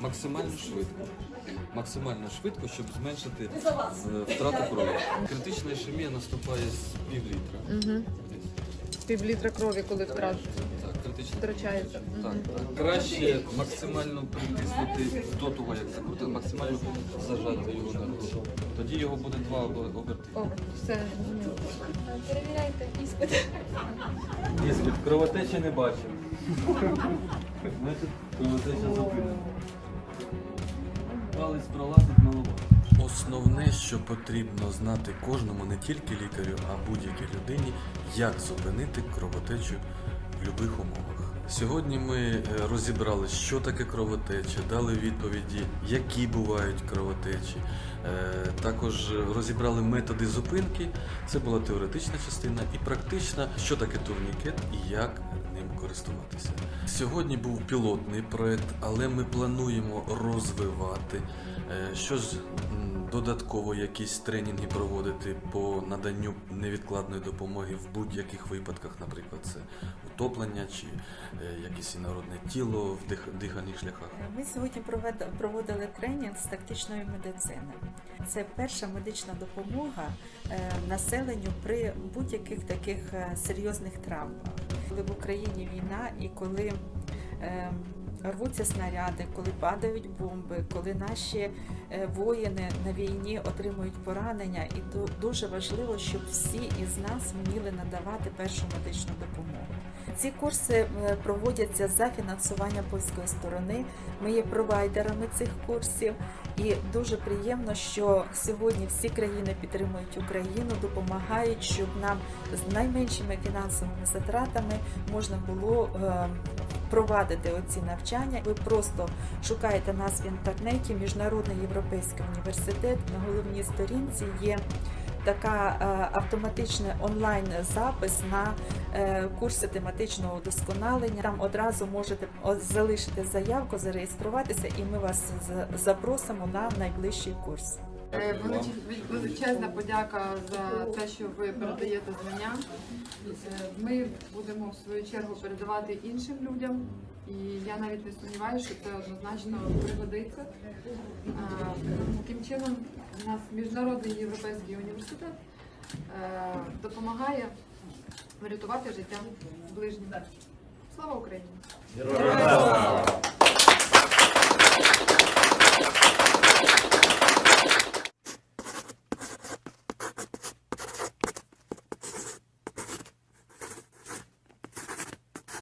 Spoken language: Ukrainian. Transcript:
Максимально швидко. Максимально швидко, щоб зменшити е, втрату крові. Критична ішемія наступає з пів літра. Угу. Пів крові, коли втратить. Втрачається. Так, Краще максимально притиснути до того, як закрутити, максимально зажати його на груди. Тоді його буде два обер- оберти. О, все зрозуміло. Перевіряйте іспит. Іспит кровотечі не бачив. Значить, кровотеча зупинена. Палець пролазить на лобок. Основне, що потрібно знати кожному, не тільки лікарю, а будь-якій людині, як зупинити кровотечу в будь-яких умовах. Сьогодні ми е, розібрали, що таке кровотеча, дали відповіді, які бувають кровотечі. Е, Також розібрали методи зупинки. Це була теоретична частина і практична, що таке турнікет і як ним користуватися. Сьогодні був пілотний проект, але ми плануємо розвивати. Е, Що ж додатково якісь тренінги проводити по наданню невідкладної допомоги в будь-яких випадках, наприклад, це утоплення чи е, якесь інородне тіло в дих- дихальних шляхах. Ми сьогодні проводили тренінг з тактичної медицини. Це перша медична допомога е, населенню при будь-яких таких е, серйозних травмах. Коли в Україні війна і коли рвуться снаряди, коли падають бомби, коли наші е, воїни на війні отримують поранення, і ду- дуже важливо, щоб всі із нас вміли надавати першу медичну допомогу. Ці курси е, проводяться за фінансування польської сторони. Ми є провайдерами цих курсів, і дуже приємно, що сьогодні всі країни підтримують Україну, допомагають, щоб нам з найменшими фінансовими затратами можна було провадити оці навчання. Ви просто шукаєте нас в інтернеті, Міжнародний європейський університет. На головній сторінці є така е, автоматичний онлайн запис на е, курси тематичного удосконалення. Там одразу можете залишити заявку, зареєструватися, і ми вас запросимо на найближчий курс. Е, Величезна подяка за те, що ви передаєте знання. Е, Ми будемо в свою чергу передавати іншим людям. І я навіть не сумніваюся, що це однозначно пригодиться. Таким чином, у нас міжнародний європейський університет е, допомагає врятувати життя ближнім. Слава Україні!